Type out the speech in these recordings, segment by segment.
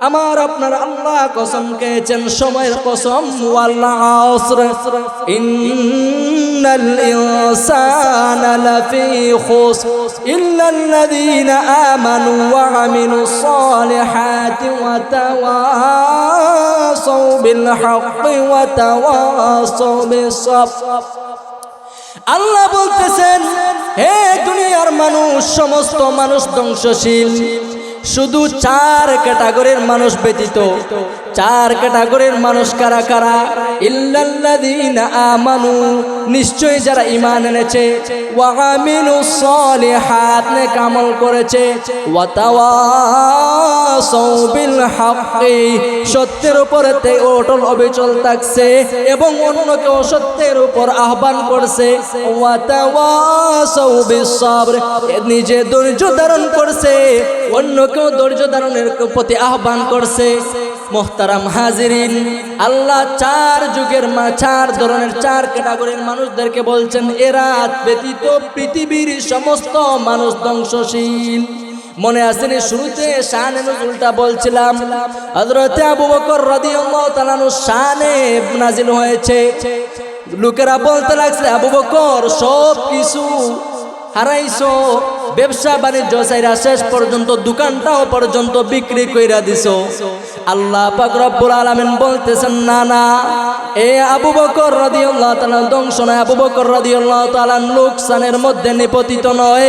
আমার আপনার আল্লাহ কসম খেয়েছেন, সময়ের কসম, ওয়াল্লাহ আসর। ইন্নাল ইনসানা লাফি খুস। ইল্লা আল্লাযীনা আমানু ওয়া আমিলুস সালিহাতি ওয়া তাওয়াসাউ বিল হাক্কি ওয়া তাওয়াসাউ বিস সাবর আল্লাহ বলতেছেন, হে দুনিয়ার মানুষ, সমস্ত মানুষ ধ্বংসশীল। শুধু চার ক্যাটাগরির মানুষ ব্যতীত, চার ক্যাটাগরির মানুষ কারা কারা? আমানু, নিশ্চয়ই যারা ঈমান এনেছে, ওয়া আমিলুস সালিহাত করেছে সত্যের উপরে অটল অবিচল থাকছে এবং অন্যকে অসত্যের উপর আহ্বান করছে নিজে ধৈর্য ধারণ করছে অন্যকেও ধৈর্য ধারণের প্রতি আহ্বান করছে। মোহতারাম হাজিরিন, আল্লাহ চার যুগের মা, চার ধরনের, চার ক্যাটাগরির মানুষদেরকে বলছেন এরা ব্যতীত পৃথিবীর সমস্ত মানুষ ধ্বংসশীল। মনে আসেনি শুরুতে শানে নজরুলটা বলছিলাম, হযরতে আবু বকর রাদিয়াল্লাহু তাআলা শানে নাজিল হয়েছে। লোকেরা বলতে লাগছে, আবু বকর সব কিছু হারাইছো। ব্যবসা বাণিজ্য চাইরা শেষ পর্যন্ত দোকানটাও পর্যন্ত বিক্রি কইরা দিছো। আল্লাহ পাক রব্বুল আলামিন বলতেছেন, না না, এ আবু বকর রাদিয়াল্লাহু তাআলা ধ্বংস নয় আবু বকর রাদিয়াল্লাহু তাআলা লোকসানের মধ্যে নিপতিত নয়।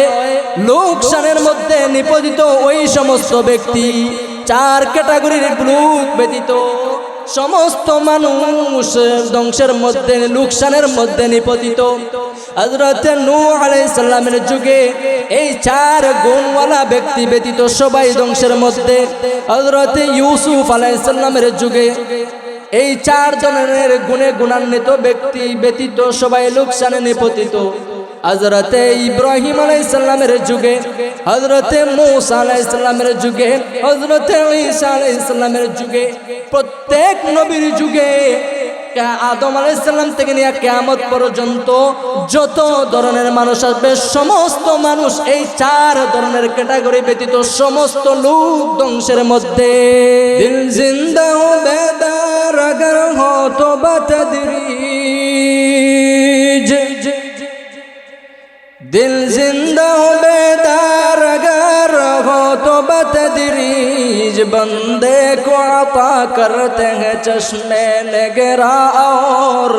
লোকসানের মধ্যে নিপতিত ওই সমস্ত ব্যক্তি চার ক্যাটাগরির লোক ব্যতীত সমস্ত মানুষ ধ্বংসের মধ্যে, লোকসানের মধ্যে নিপতিত। হজরত নূ আলাইসাল্লামের যুগে এই চার গুণওয়ালা ব্যক্তি ব্যতীত সবাই ধ্বংসের মধ্যে। হজরত ইউসুফ আলাইসাল্লামের যুগে এই চার জনের গুণে গুণান্বিত ব্যক্তি ব্যতীত সবাই লোকসানে নিপতিত। হজরতে ইব্রাহিম আলাইসাল্লামের যুগে হজরতে মৌসা আলাইসাল্লামের যুগে হজরতে ঈসা আলাইসাল্লামের যুগে, প্রত্যেক নবীর যুগে আদম আলাইসাল্লাম থেকে নিয়ে কেয়ামত পর্যন্ত যত ধরনের মানুষ আসবে, সমস্ত মানুষ এই চার ধরনের ক্যাটাগরি ব্যতীত সমস্ত লোক ধ্বংসের মধ্যে। জিন্দা বেদার, আগর হতো বা दिल ज़िंदा हो बेदार अगर हो तो बतदरीज बंदे को आता करते हैं चश्मे नगरा और।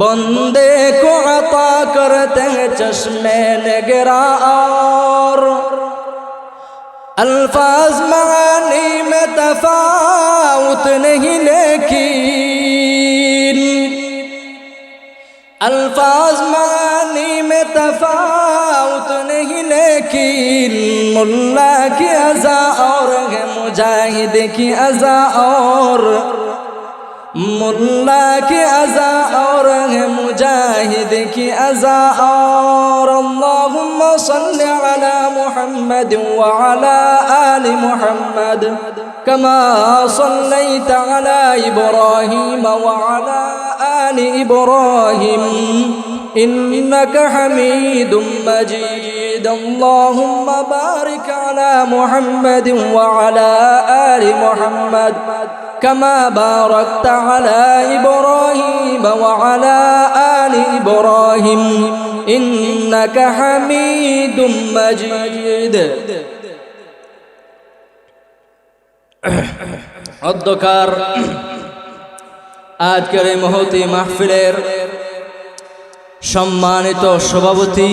बंदे को आता करते हैं चश्मे नगरा और। अल्फाज मानी में तफाउत नहीं, लेकिन अल्फाज मानी میں تفاوت نہیں لیکن ملا کی ازا اور ہے مجاہد کی ازا اور ملا کی ازا اور ہے مجاہد کی ازا اور اللہم صل علی محمد وعلی آل محمد كما صليت على إبراهيم وعلى آل إبراهيم إنك حميد مجيد اللهم بارك على محمد وعلى آل محمد كما باركت على إبراهيم وعلى آل إبراهيم إنك حميد مجيد অধ্যকার আজকের এই মহতি মাহফিলের সম্মানিত সভাপতি,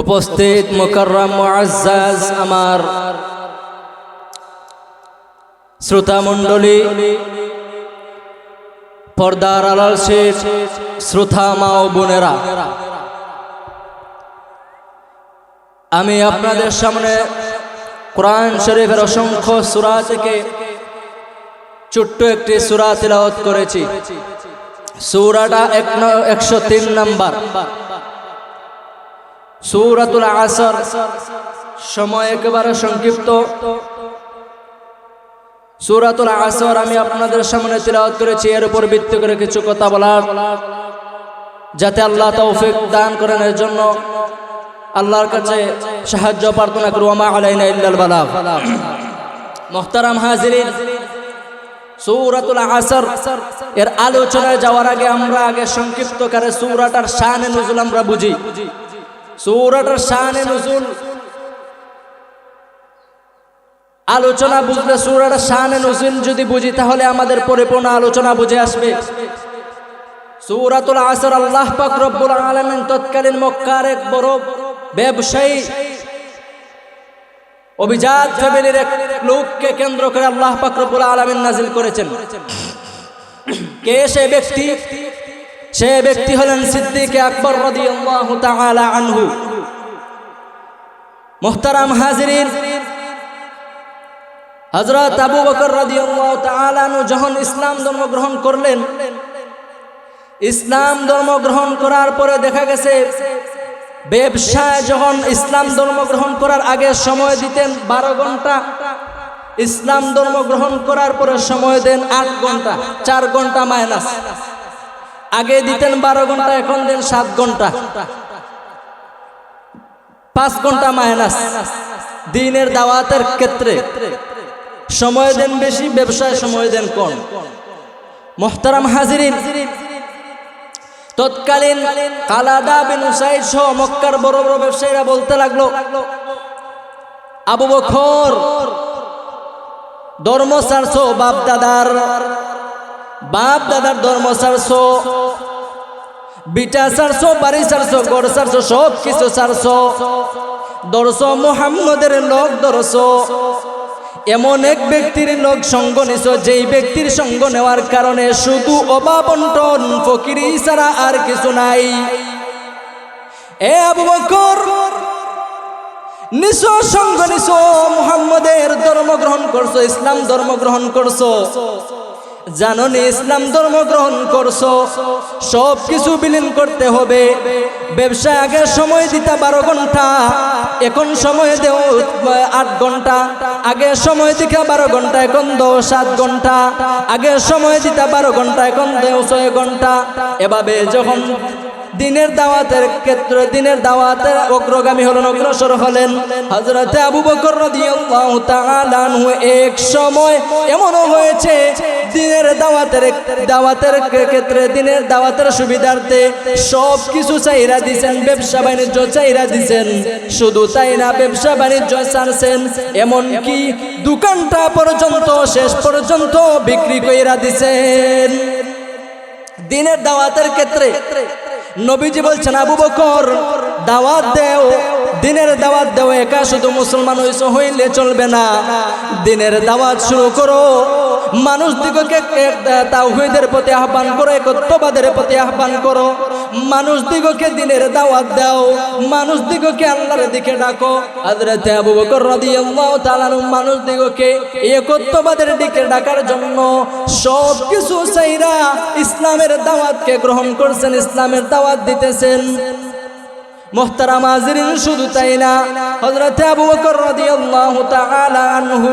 উপস্থিত মুকরম মুআজ্জাজ আমার শ্রোতা মণ্ডলী, পর্দার আলাল শেষ শ্রোতা মা ও বোনেরা, আমি আপনাদের সামনে কোরআন শরীফের অসংখ্য সুরা থেকে ছোট্ট একটি সুরা তিলাওয়াত করেছি। সুরাটা এক একশো তিন নাম্বার। সুরাতুল আসর, সময় একেবারে সংক্ষিপ্ত। সুরাতুল আসর আমি আপনাদের সামনে তিলাওয়াত করেছি, এর উপর ভিত্তি করে কিছু কথা বলার। যাতে আল্লাহ তৌফিক দান করেন, এর জন্য আল্লাহর কাছে সাহায্য প্রার্থনা করু আমা আলাইনা ইল্লাল বালাগ। মোহতারাম হাজিরিন সূরাতুল আসর। এর আলোচনায় যাওয়ার আগে আমরা আগে সংক্ষিপ্ত করে সূরাটার শানে নজুল আমরা বুঝি। সূরাটার শানে নজুল আলোচনা বুঝলে সূরাটার শানে নজুল যদি বুঝি, তাহলে আমাদের পরিপূর্ণ আলোচনা বুঝে আসবে। সৌরাতুল আসর, আল্লাহ পাক রব্বুল আলামিন তৎকালীন মক্কার এক বড় ব্যবসায়ী অভিজাত ফ্যামিলির এক লোককে কেন্দ্র করে আল্লাহ পাক রব্বুল আলামিন নাজিল করেছেন। কে সে ব্যক্তি? সে ব্যক্তি হলেন সিদ্দিক আকবর আনহু। মুহতারাম হাজিরিন। হযরত আবু বকর তাআলা আনহু যখন ইসলাম ধর্ম গ্রহণ করলেন, ইসলাম ধর্ম গ্রহণ করার পরে দেখা গেছে ব্যবসায় যখন ইসলাম ধর্ম গ্রহণ করার আগে সময় দিতেন বারো ঘণ্টা, ইসলাম ধর্ম গ্রহণ করার পরে সময় দেন আট ঘণ্টা, চার ঘণ্টা মাইনাস। আগে দিতেন বারো ঘণ্টা, এখন দেন সাত ঘণ্টা। পাঁচ ঘণ্টা মাইনাস। দিনের দাওয়াতের ক্ষেত্রে সময় দেন বেশি, ব্যবসায় সময় দেন কম। মোহতারাম হাজিরিন তৎকালীন কালাদা বিন উসাইদ সহ মক্কার বড় বড় ব্যবসায়ীরা বলতে লাগল, আবু বখর ধর্ম সারছো বাপ দাদার বাপ দাদার ধর্ম সারছো বিটা সারছো বাড়ি সারছো গড় সারছো সব কিছু সারছো দর্শ মুহাম্মদের লোক দর্শ এমন এক ব্যক্তির লোক সঙ্গ নিছ, যেই ব্যক্তির সঙ্গ নেওয়ার কারণে শুধু অবাবন্টন ফকিরি ছাড়া আর কিছু নাই। এ আবু বকর, নিছ, সঙ্গ নিছ, মুহাম্মদের ধর্ম গ্রহণ করছ, ইসলাম ধর্ম গ্রহণ করছ। জানো নি ইসলাম ধর্ম গ্রহণ করছ সব কিছু বিলীন করতে হবে। ব্যবসা আগে সময় দিতা বারো ঘণ্টা, এখন সময় দেও, আট ঘণ্টা। আগে সময় দিকা বারো ঘণ্টা, এখন দেও সাত ঘণ্টা। আগে সময় দিতা বারো ঘণ্টা, এখন দেও ছয় ঘণ্টা। এভাবে যখন দিনের দাওয়াতের ক্ষেত্রে দিনের দাওয়াতের অগ্রগামী হলেন, অগ্রসর হলেন। হযরত আবু বকর এক সময় এমনও হয়েছে, দিনের দাওয়াতের দাওয়াতের ক্ষেত্রে দিনের দাওয়াতের সুবিধার্থে সব কিছু চাইরা দিছেন, ব্যবসা বাণিজ্য চাইরা দিছেন। শুধু তাই না, ব্যবসা বাণিজ্য ছাড়ছেন এমন কি দোকানটা পর্যন্ত, শেষ পর্যন্ত বিক্রি কইরা দিছেন। দিনের দাওয়াতের ক্ষেত্রে নবীজি বলছেন, আবু বকর, দাওয়াত দেও। দিনের দাওয়াত দেও, একা শুধু মুসলমান হইলে চলবে না। দিনের দাওয়াত শুরু করো। মানুষ দিগকে তাওহীদের প্রতি আহ্বান করো, একত্ববাদের প্রতি আহ্বান করো। মানুষ দিগকে দিনের দাওয়াত দাও, মানুষ দিগকে আল্লাহর দিকে ডাকো। হযরত আবু বকর রাদিয়াল্লাহু তাআলা মানুষ দিগকে একত্ববাদের দিকে ডাকার জন্য সব কিছু চাইরা ইসলামের দাওয়াতকে গ্রহণ করছেন, ইসলামের দাওয়াত দিতেছেন। মোহতারাম হাজিরিন, শুধু তাই না, হযরত আবু বকর রাদিয়াল্লাহু তাআলা আনহু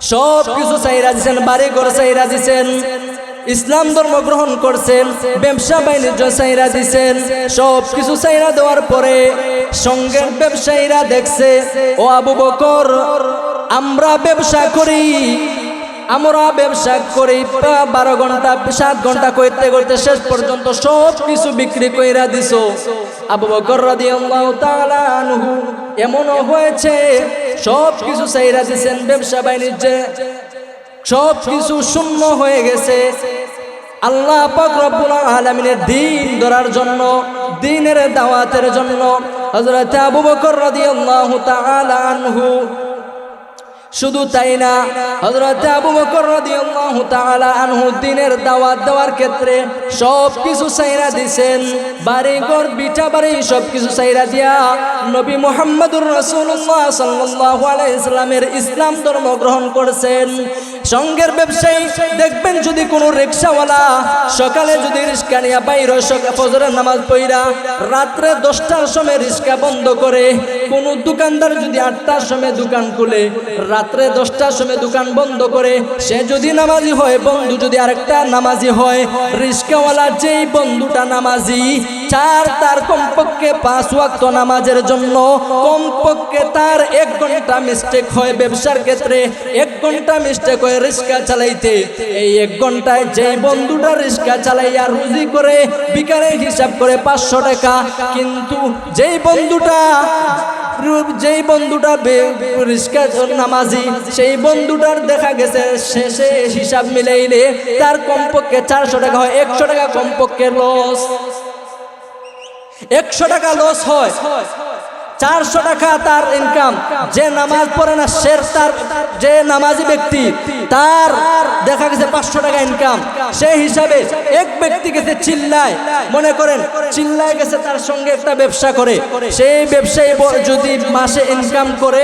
সব কিছু চাইরা দিচ্ছেন বাড়ি ঘর চাইরা রাজিছেন ইসলাম ধর্ম গ্রহণ করছেন, ব্যবসা বাণিজ্য চাইরা দিছেন সব কিছু চাইরা দেওয়ার পরে সঙ্গের ব্যবসায়ীরা দেখছে, ও আবু বকর, আমরা ব্যবসা করি আমরা ব্যবসা করি বারো ঘণ্টা, সাত ঘণ্টা করতে করতে শেষ পর্যন্ত সব কিছু বিক্রি কইরা দিস আবু বকর তাআলা আনহু, এমনও হয়েছে সব কিছু চাইরা দিছেন ব্যবসা বাণিজ্যে। সব কিছু শূন্য হয়ে গেছে। আল্লাহ পাক রব্বুল আলামিনের দিন ধরার জন্য, দিনের দাওয়াতের জন্য হযরত আবু বকর রাদিয়াল্লাহু তাআলা আনহু শুধু তাই না হজরত আবু বকর রাদিয়াল্লাহু তাআলা আনহু দ্বীনের দাওয়াত দেওয়ার ক্ষেত্রে সব কিছু সাইরা দিছেন। বাড়ি ঘর বিটা বাড়ি সব কিছু সাইরা দিয়া নবী মুহাম্মদুর রাসূলুল্লাহ সাল্লাল্লাহু আলাইহি সাল্লামের ইসলাম ধর্ম গ্রহণ করেছেন। সঙ্গের ব্যবসায়ী, দেখবেন যদি কোনো রিক্সাওয়ালা সকালে যদি রিক্সা নিয়ে বাইর ফজরের নামাজ পড়া রাত্রে দশটার সময় রিক্সা বন্ধ করে, কোনো দোকানদার যদি আটটার সময় দোকান খুলে, রাত্রে দশটার সময় দোকান বন্ধ করে, সে যদি নামাজি হয়, বন্ধু যদি আরেকটা নামাজি হয় রিক্সাওয়ালা যেই বন্ধুটা নামাজি চার তার কমপক্ষে পাঁচ ওয়াক্ত নামাজের জন্য। কমপক্ষে তার এক ঘণ্টা মিস্টেক হয় ব্যবসার ক্ষেত্রে। এক ঘণ্টা মিস্টেক হয় রিক্সা চালাইতে। এই এক ঘন্টায় যে বন্ধুটা রিক্সা চালাইয়া রুজি করে, বিকালে হিসাব করে পাঁচশো টাকা। কিন্তু যেই বন্ধুটা যেই বন্ধুটা রিস্কা নামাজি, সেই বন্ধুটার দেখা গেছে শেষে হিসাব মিলাইলে তার কমপক্ষে চারশো টাকা হয়, একশো টাকা কমপক্ষে লস একশো টাকা লস হয়। চারশো টাকা তার ইনকাম যে নামাজ পড়ে না, সে তার যে নামাজি ব্যক্তি, তার দেখা গেছে পাঁচশো টাকা ইনকাম সেই হিসাবে এক ব্যক্তি গেছে চিল্লায়। মনে করেন, চিল্লায় গেছে তার সঙ্গে একটা ব্যবসা করে। সেই ব্যবসায়ী যদি মাসে ইনকাম করে,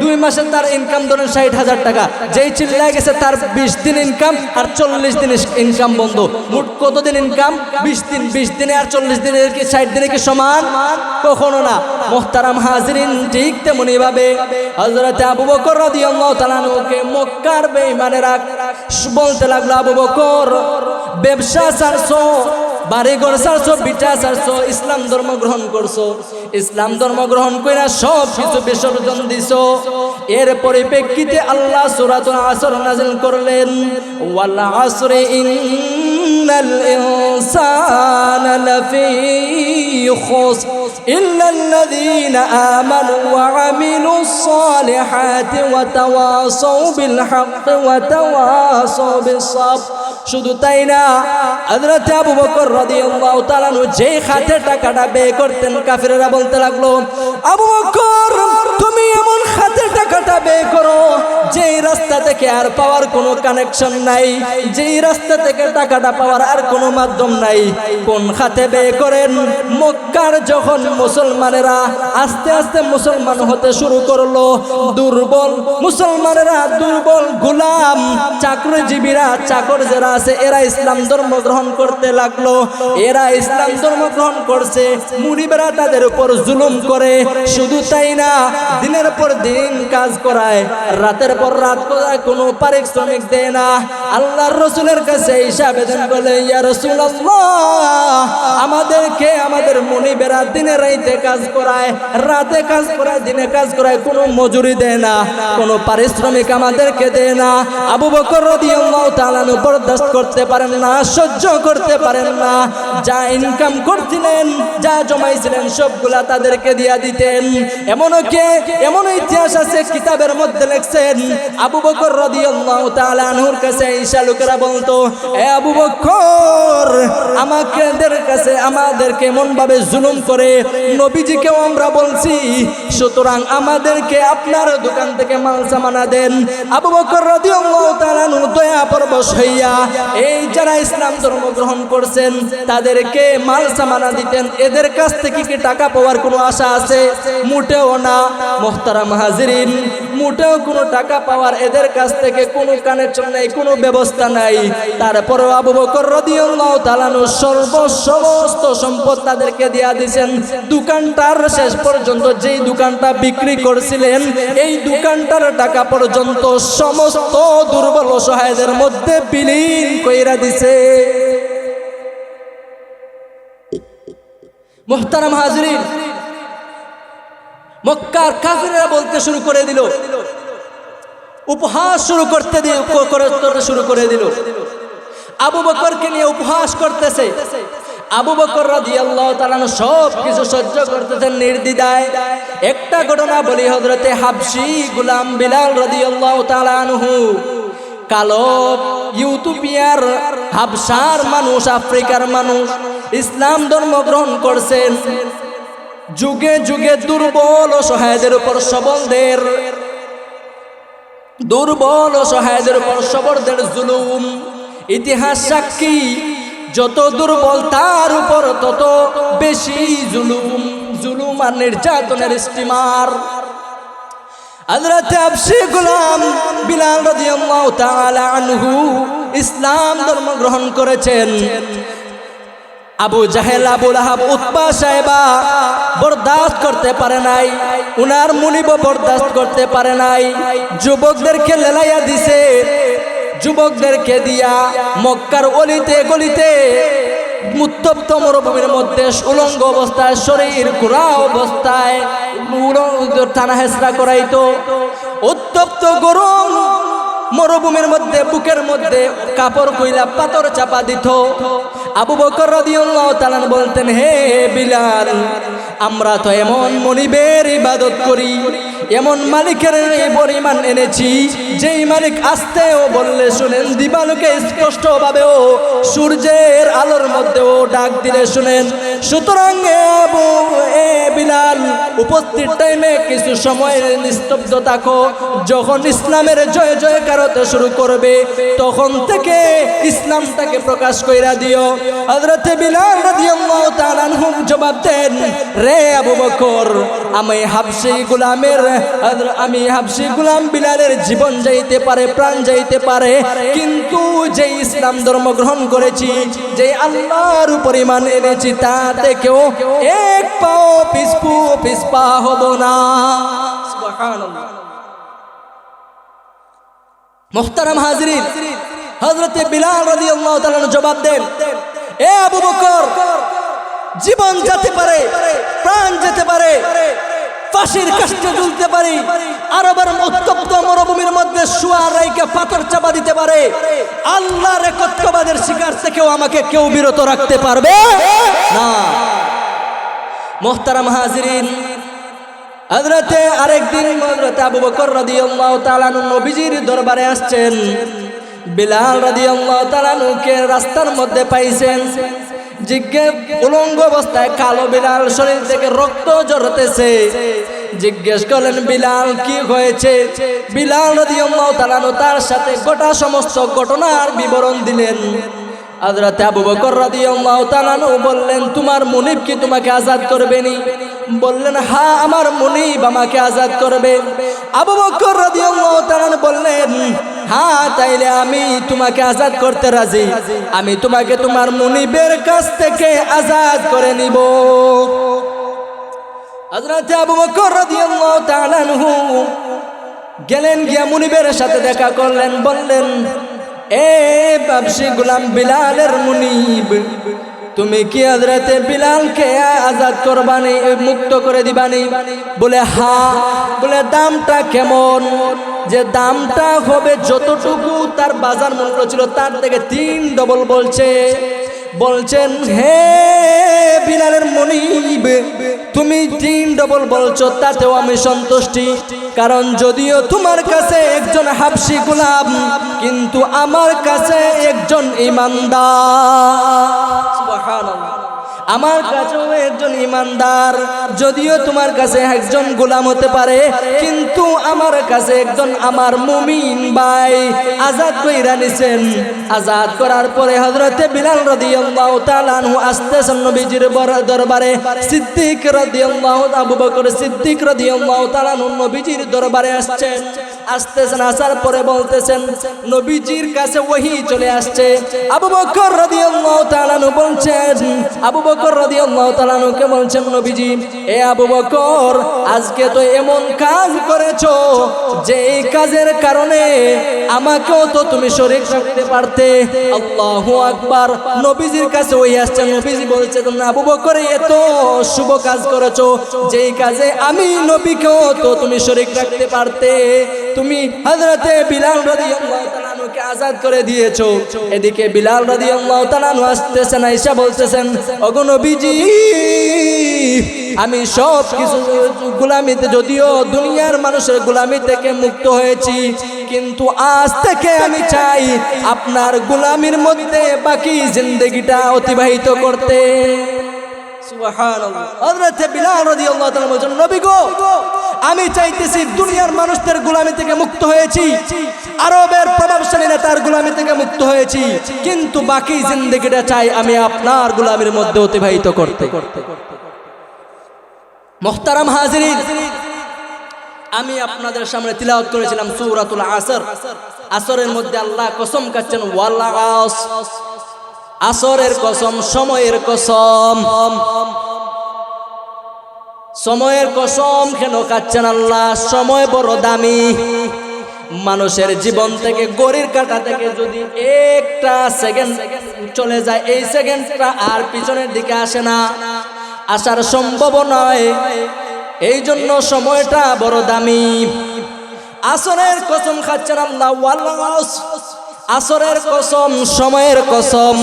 দুই মাসে তার ইনকাম ধরেন ষাট হাজার টাকা। যেই চিল্লায় গেছে তার বিশ দিন ইনকাম আর চল্লিশ দিন ইনকাম বন্ধ। মোট কতদিন ইনকাম বিশ দিন। বিশ দিনে আর চল্লিশ দিনের কি ষাট দিনে কি সমান? কখনো না। মোহতারাম হাজরিন ঠিক তেমনি ভাবে হজরত আবু বকর রাদিয়াল্লাহু তাআলাকে মক্কার বেঈমানেরা বলতে লাগল, আবু বকর, ব্যবসা ছাড়ছো বাড়ি ঘর ছাড়ছো বিটা ছাড়ছো, ইসলাম ধর্ম গ্রহণ করছ। ইসলাম ধর্ম গ্রহণ কইরা সব কিছু বিসর্জন দিছ। এর পরিপ্রেক্ষিতে আল্লাহ সূরাতুল আসর নাযিল করলেন, ওয়াল আসরে ইন্নাল ইনসানা লাফি খুসর ইল্লা আল্লাযীনা আমানু ওয়া আমিলুস সালিহাতি ওয়া তাওয়াসাউ বিল হাক্কি ওয়া তাওয়াসাউ বিস সাবর শুধু তাই না হযরত আবু বকর রাদিয়াল্লাহু তাআলা আনহু যে খাতে টাকাটা ব্যয় করতেন কাফিররা বলতে লাগল আবু বকর তুমি এমন খাতে টাকাটা ব্যয় করো। যেই রাস্তা থেকে আর পাওয়ার কোনো কানেকশন নাই, যেই রাস্তা থেকে টাকাটা পাওয়ার আর কোনো মাধ্যম নাই, কোন খাতে ব্যয় করেন? মক্কার যখন মুসলমানেরা আস্তে আস্তে মুসলমান হতে শুরু করল, দুর্বল মুসলমানেরা দুর্বল গোলাম, চাকরিজীবীরা, চাকর যারা আছে, এরা ইসলাম ধর্ম গ্রহণ করতে লাগল। এরা ইসলাম ধর্ম গ্রহণ করছে মুড়িবেরা তাদের উপর জুলুম করে, শুধু তাই না, দিনের পর দিন কাজ করায়, রাতের পর রাত করায় কোনো পারিশ্রমিক দেয় না। আল্লাহর রসুলের কাছে ঈশা আবেদন বলে, ইয়া রসুল আমাদেরকে আমাদের মনিবেরা দিনে রাইতে কাজ করায়, রাতে কাজ করায়, দিনে কাজ করায় কোনো মজুরি দেয় না, কোনো পারিশ্রমিক আমাদেরকে দেয় না। আবু বকর রাদিয়াল্লাহু তাআলা বরদাস্ত করতে পারেন না, সহ্য করতে পারেন না। যা ইনকাম করছিলেন, যা জমাইছিলেন, সবগুলা তাদেরকে দিয়া দিতেন। এমন কে এমন ইতিহাস আছে কিতাবের মধ্যে লেখছেন, আবু বকর রাদিয়াল্লাহু তাআলা আনহুর কাছে ঈশা লোকেরা বলতো, এ আবু বকর আমাকে এদের কাছে, আমাদেরকে এমন ভাবে জুলুম করে নবীজিকেও আমরা বলছি, সুতরাং আমাদেরকে আপনার দোকান থেকে মাল সামানা দেন। আবু বকর রাদিয়াল্লাহু তাআলা আনহু দয়া পরবশ হইয়া এই যারা ইসলাম ধর্ম গ্রহণ করছেন, তাদেরকে মাল সামানা দিতেন। এদের কাছ থেকে কি টাকা পাওয়ার কোনো আশা আছে? মোটেও না। মোহতারাম হাজিরিন মোটেও কোনো টাকা পাওয়ার এদের কাছ থেকে কোনো কানেকশন নেই, কোনো ব্যবস্থা নাই। তারপরেও আবু বকর রাদিয়াল্লাহু তাআলা আনহু সর্ব সমস্ত সম্পদ তাদেরকে দিয়া দিয়েছেন। দোকানটার শেষ পর্যন্ত যেই দোকানটা বিক্রি করছিলেন, এই দোকানটার টাকা পর্যন্ত সমস্ত দুর্বল অসহায়দের মধ্যে বিলীন কইরা দিছে। মোহতারাম হাজরিন মক্কার কাফিরেরা বলতে শুরু করে দিল। উপহাস শুরু করতে করতে শুরু করে দিল। আবু বকরকে নিয়ে উপহাস করতেছে। আবু বকর রাদিয়াল্লাহু তাআলা সব কিছু সহ্য করতেছেন নির্দ্বিধায়। একটা ঘটনা বলি হযরতে হাবশি গুলাম বিলাল রাদিয়াল্লাহু তাআলা আনহু। কালো ইউটোপিয়ার হাবসার মানুষ, আফ্রিকার মানুষ, ইসলাম ধর্ম গ্রহণ করছেন। যুগে যুগে দুর্বল অসহায়দের উপর সবলদের, দুর্বল অসহায়দের উপর সবরদের জুলুম। ইতিহাস সাক্ষী, যত দুর্বল তার উপর তত বেশি জুলুম জুলুম আর নির্যাতনের স্টিমার। ইসলাম ধর্ম গ্রহণ করেছেন। আবু জাহেল, আবু লাহাব উতবা সাহেবা বরদাস্ত করতে পারে নাই, উনার মুনিব বরদাস্ত করতে পারে নাই। যুবকদেরকে লেলাইয়া দিছে, যুবকদেরকে দিয়া মক্কার অলিতে গলিতে উত্তপ্ত মরুভূমির মধ্যে উলঙ্গ অবস্থায়, শরীর কুড়া অবস্থায় টানা হেসরা করাইতো। উত্তপ্ত গরম মরুভূমির মধ্যে, বুকের মধ্যে কাপড় কইলা পাথর চাপা দিত। আবু বকর তাআলা বলতেন, হে বিলাল, আমরা তো এমন মনিবের ইবাদত করি, এমন মালিকের পরিমাণ এনেছি? যেই মালিক আসতেও বললে শুনেন, দিবালুকে স্পষ্টভাবেও সূর্যের আলোর মধ্যেও ডাক দিলে শুনেন। সুতরাং আবু উপস্থিত টাইমে কিছু সময়ের নিস্তব্ধ থাকো যখন ইসলামের জয় জয় হতে শুরু করবে, তখন থেকে ইসলামটাকে প্রকাশ কইরা দিও। হযরতে বিলাল রাদিয়াল্লাহু তাআলা আনহুম জবাব দেন, রে আবু বকর, আমি হাবশী গোলামের আমি হাবশী গোলাম বিলালের জীবন যাইতে পারে, প্রাণ যাইতে পারে, কিন্তু যে ইসলাম ধর্ম গ্রহণ করেছি যে আল্লাহর পরিমাণ এনেছি তা কেউ এক পাও পিসপু পিসপা হব না। মোহতারাম হাজরিন হজরতে বিলাল রাদিয়াল্লাহু তাআলা জবাব দেন, এ আবু বকর, জীবন যেতে পারে, প্রাণ যেতে পারে, ফাঁসির কাষ্টে ঝুলতে পারি, আরবের উত্তপ্ত মরুভূমির মধ্যে শুয়া রাইকে পাথর চাপা দিতে পারে, আল্লাহর একত্ববাদের শিকার থেকেও আমাকে কেউ বিরত রাখতে পারবে না। মোহতারাম হাজরিন হযরতে আরেকদিন হযরতে আবু বকর রাদিয়াল্লাহু তাআলা নবীজির দরবারে আসছেন। বিলাল রাদিয়াল্লাহু তাআলা আনহুকে রাস্তার মধ্যে পাইছেন। জিজ্ঞেস উলঙ্গ অবস্থায় কালো বিলাল শরীর থেকে রক্ত ঝরতেছে। জিজ্ঞেস করলেন, বিলাল, কি হয়েছে? বিলাল রাদিয়াল্লাহু তাআলা তার সাথে গোটা সমস্ত ঘটনার বিবরণ দিলেন। হযরত আবু বকর রাদিয়াল্লাহু তাআলা বললেন, তোমার মুনিব কি তোমাকে আজাদ করবে নি? বললেন হ্যাঁ আমার মুনিব আমাকে আজাদ করবে। আবু বকর রাদিয়াল্লাহু তাআলা বললেন হ্যাঁ তাইলে আমি তোমাকে আজাদ করতে রাজি। আমি তোমাকে তোমার মুনিবের কাছ থেকে আজাদ করে নিব। হযরত আবু বকর রাদিয়াল্লাহু তাআলা গেলেন গিয়া মুনিবের সাথে দেখা করলেন, বললেন এ বাপসি গুলাম বিলালের মুনিব, তুমি কি হজরতে বিলালকে আজাদ করবানি, মুক্ত করে দিবানি? বলে, হা। বলে, দামটা কেমন? যে দামটা হবে যতটুকু, তার বাজার মূল্য ছিল তার থেকে তিন ডবল বলছে। বলছেন, হে বিলালের মনিব, তুমি তিন ডবল বলছো, তাতেও আমি সন্তুষ্টি কারণ যদিও তোমার কাছে একজন হাফসি গোলাম, কিন্তু আমার কাছে একজন ইমানদার। আমার কাছেও একজন ইমানদার, যদিও তোমার কাছে একজন গোলাম হতে পারে, কিন্তু আমার কাছে একজন আমার মুমিন ভাই আজাদ কইরা নিছেন। আজাদ করার পরে হযরতে বিলাল রাদিয়াল্লাহু তাআলা আনহু আসতেছেন নবীজির বর- দরবারে। সিদ্দিক রাদিয়াল্লাহু আবু বকর সিদ্দিক রাদিয়াল্লাহু তাআলা নবীজির দরবারে আসছেন। আসতেছেন আসার পরে বলতেছেন, নবীজির কাছে ওহি চলে আসছে। আবু বকর রাদিয়াল্লাহু তাআলা বলছেন, আবু বকর রাদিয়াল্লাহু তাআলা আনহুকে বলছেন, নবীজি, এ আবু বকর, আজকে তো এমন কাজ করেছ যে এই কাজের কারণে আমাকেও তো তুমি শরীক রাখতে পারতে। আল্লাহু আকবার, নবীজির কাছে ওই আসছে, নবীজি বলছে, তোমরা আবু বকর এত শুভ কাজ করেছ, যেই কাজে আমি নবীকেও তো তুমি শরীক রাখতে পারতে। তুমি হযরতে বিলাল তাআলা আনহুকে আজাদ করে দিয়েছ। এদিকে বিলাল রাদিয়াল্লাহু তাআলা আনহু আসতেছেন আয়েশা বলতেছেন, ওগো নবীজি, আমি সব কিছু গোলামিতে, যদিও দুনিয়ার মানুষের গোলামি থেকে মুক্ত হয়েছি, কিন্তু আজ থেকে আমি চাই আপনার গোলামির মধ্যে বাকি জিন্দগিটা অতিবাহিত করতে। আমি চাইতেছি দুনিয়ার মানুষদের গোলামি থেকে মুক্ত হয়েছি। আরবের প্রভাবশালী নেতার গোলামি থেকে মুক্ত হয়েছি। কিন্তু বাকি জিন্দগিটা চাই আমি আপনার গোলামির মধ্যে অতিবাহিত করতে। মোহতারাম হাজিরিন, আমি আপনাদের সামনে তিলাওয়াত করেছিলাম সূরাতুল আসর। আসরের মধ্যে আল্লাহ কসম কাচ্ছেন ওয়াল আস আসরের কসম, সময়ের কসম। সময়ের কসম কেন কাচ্ছেন আল্লাহ? সময় বড় দামি। মানুষের জীবন থেকে, গড়ির কাটা থেকে যদি একটা সেকেন্ড চলে যায়, এই সেকেন্ডটা আর পিছনের দিকে আসে না। আসার সম্ভব নয় এই জন্য সময়টা বড় দামি। আসরের কসম খাচ্ছেন আল্লাহ আসরের কসম, সময়ের কসম।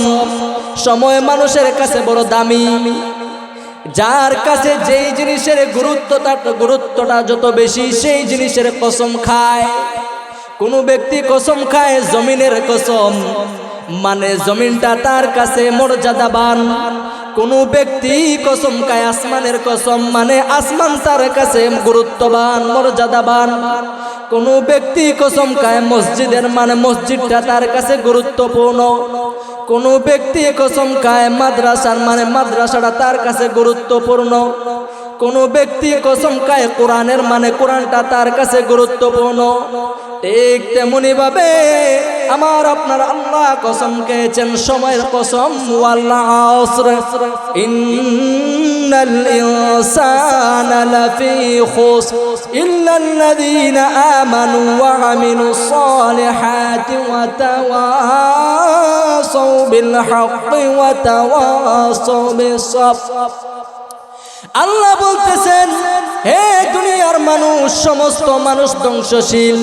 সময় মানুষের কাছে বড় দামি। যার কাছে যেই জিনিসের গুরুত্বটা গুরুত্বটা যত বেশি, সেই জিনিসের কসম খায়। কোনো ব্যক্তি কসম খায় জমিনের কসম। মানে জমিনটা তার কাছে মর্যাদাবান। কোনো ব্যক্তি কসম খায় আসমানের কসম মানে আসমান তার কাছে গুরুত্ববান, মর্যাদাবান। কোনো ব্যক্তি কসম খায় মসজিদের মানে মসজিদটা তার কাছে গুরুত্বপূর্ণ। কোনো ব্যক্তি কসম খায় মাদ্রাসার মানে মাদ্রাসাটা তার কাছে গুরুত্বপূর্ণ। কোনো ব্যক্তি কসম খায় কোরআনের মানে কোরআনটা তার কাছে গুরুত্বপূর্ণ। ঠিক তেমনি ভাবে আমার আপনার আল্লাহ কসম খেয়েছেন সময়ের কসম ইন্নাল ইনসানা লাফি খুস ইল্লাল্লাযীনা আমানু ওয়া আমিলুস সালিহাতি ওয়া তাওয়াসাউ বিল হাক্কি ওয়া তাওয়াসাউ বিস সাবর আল্লাহ বলতেছেন, হে দুনিয়ার মানুষ, সমস্ত মানুষ ধ্বংসশীল।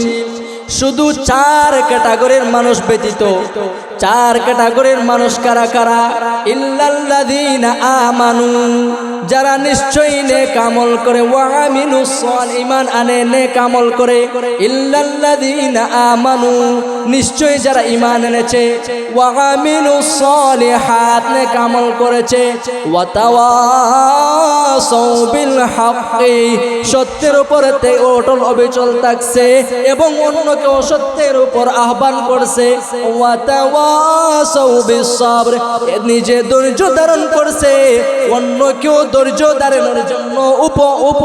শুধু চার ক্যাটাগরির মানুষ ব্যতীত, চার ক্যাটাগরির মানুষ কারা কারা? ইল্লাল্লাযীনা আমানু, যারা নিশ্চয়ই নেক আমল করে ওয়ামিনু সল ইমান আনে নেক আমল করে। ইল্লাল্লাযীনা আমানু, নিশ্চয়ই যারা ইমান এনেছে ওয়ামিনু সলিহাত, নেক আমল করেছে। ওয়া হাক্কি সত্যের উপরে অটল অবিচল থাকছে এবং অন্যকে সত্যের উপর আহ্বান করছে। নিজে ধৈর্য ধারণ করছে অন্য কেউ ধৈর্য ধারণের জন্য উপ উপ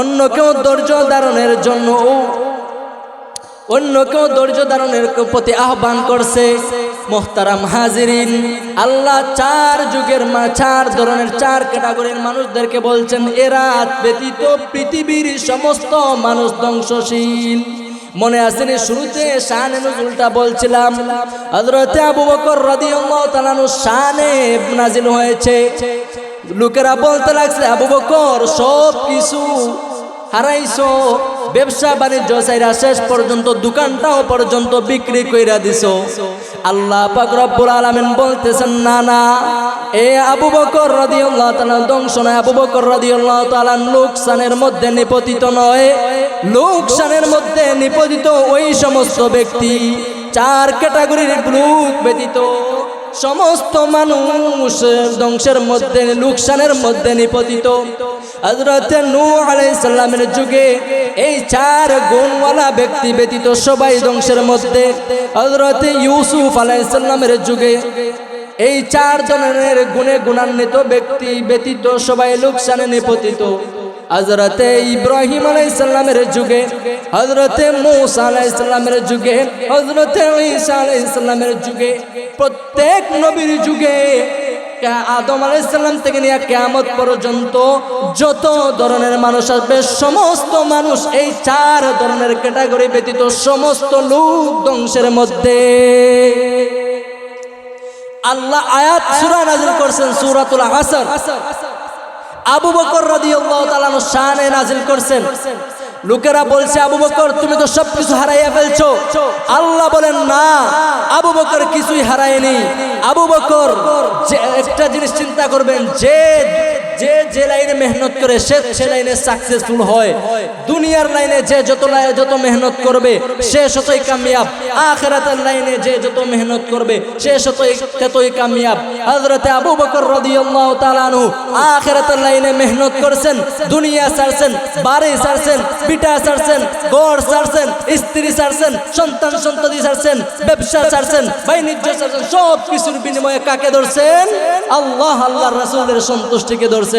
অন্য কেউ ধৈর্য ধারণের জন্য অন্য কেউ ধৈর্য ধারণের প্রতি আহ্বান করছে। মোহতারাম হাজিরিন, আল্লাহ চার যুগের মা, চার ধরনের, চার ক্যাটাগরির মানুষদেরকে বলছেন এরা ব্যতীত পৃথিবীর সমস্ত মানুষ ধ্বংসশীল। মনে আসেনি শুরুতে শানে নজরুলটা বলছিলাম, হযরতে আবু বকর রাদিয়াল্লাহু তাআলা শানে নাজিল হয়েছে। লোকেরা বলতে লাগছে, আবু বকর সব কিছু হারাইছো। ব্যবসা বাণিজ্য চাইরা শেষ পর্যন্ত দোকানটাও পর্যন্ত বিক্রি কইরা দিছো। আল্লাহ পাক রব্বুল আলামিন বলতেছেন, না না, এ আবু বকর রাদিয়াল্লাহু তাআলা ধ্বংস নয় আবু বকর রাদিয়াল্লাহু তাআলা লোকসানের মধ্যে নিপতিত নয়। লোকসানের মধ্যে নিপতিত ওই সমস্ত ব্যক্তি, চার ক্যাটাগরির লোক ব্যতীত সমস্ত মানুষ ধ্বংসের মধ্যে, লোকসানের মধ্যে নিপতিত। হজরত নূ আলাইসাল্লামের যুগে এই চার গুণওয়ালা ব্যক্তি ব্যতীত সবাই ধ্বংসের মধ্যে। হজরত ইউসুফ আলাইসাল্লামের যুগে এই চার জনের গুণে গুণান্বিত ব্যক্তি ব্যতীত সবাই লোকসানে নিপতিত। হজরতে ইব্রাহিম আলাইসাল্লামের যুগে হজরতে মৌসা আলাইসাল্লামের যুগে হজরতে ঈসা আলাইসাল্লামের যুগে, প্রত্যেক নবীর যুগে আদম আলাইসাল্লাম থেকে নিয়ে কেয়ামত পর্যন্ত যত ধরনের মানুষ আসবে, সমস্ত মানুষ এই চার ধরনের ক্যাটাগরি ব্যতীত সমস্ত লোক ধ্বংসের মধ্যে। আল্লাহ আয়াত সূরা নাযিল করছেন সূরাতুল আসর আবু বকর রাদিয়াল্লাহু তাআলা শানে নাযিল করছেন। লোকেরা বলছে, আবু বকর, তুমি তো সব কিছু হারাইয়া ফেলছো। আল্লাহ বলেন, না, আবু বকর কিছুই হারায়নি। আবু বকর, যে একটা জিনিস চিন্তা করবেন, যে যে যে লাইনে মেহনত করে, সে সে লাইনে সাকসেসফুল হয়। দুনিয়ার লাইনে যে যত যত মেহনত করবে, সে শতই কামিয়াব। আখেরাতের লাইনে যে যত মেহনত করবে, সে শতই ততই কামিয়াব। হযরতে আবু বকর রাদিয়াল্লাহু তাআলা আনহু আখেরাতের লাইনে মেহনত করেছেন, দুনিয়া ছাড়ছেন, বাড়ি ছাড়ছেন পিটা ছাড়ছেন গড় ছাড়ছেন, স্ত্রী ছাড়ছেন, সন্তান সন্ততি ছাড়ছেন, ব্যবসা ছাড়ছেন, বাণিজ্য ছাড়ছেন সব কিছুর বিনিময়ে কাকে ধরছেন? আল্লাহ আল্লাহ রাসূলের সন্তুষ্টিকে ধরছেন।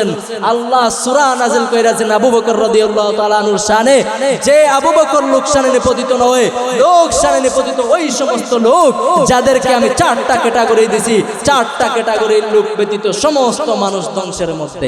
আল্লাহ সুরা নাজিল কইরাছেন আবু বকর রাদিয়াল্লাহু তাআলা আনহুর শানে, যে আবু বকর লোকসানে নিপতিত নয় লোকসানে নিপতিত ওই সমস্ত লোক যাদেরকে আমি চারটা ক্যাটাগরি দিছি, চারটা ক্যাটাগরির লোক ব্যতীত সমস্ত মানুষ ধ্বংসের মধ্যে।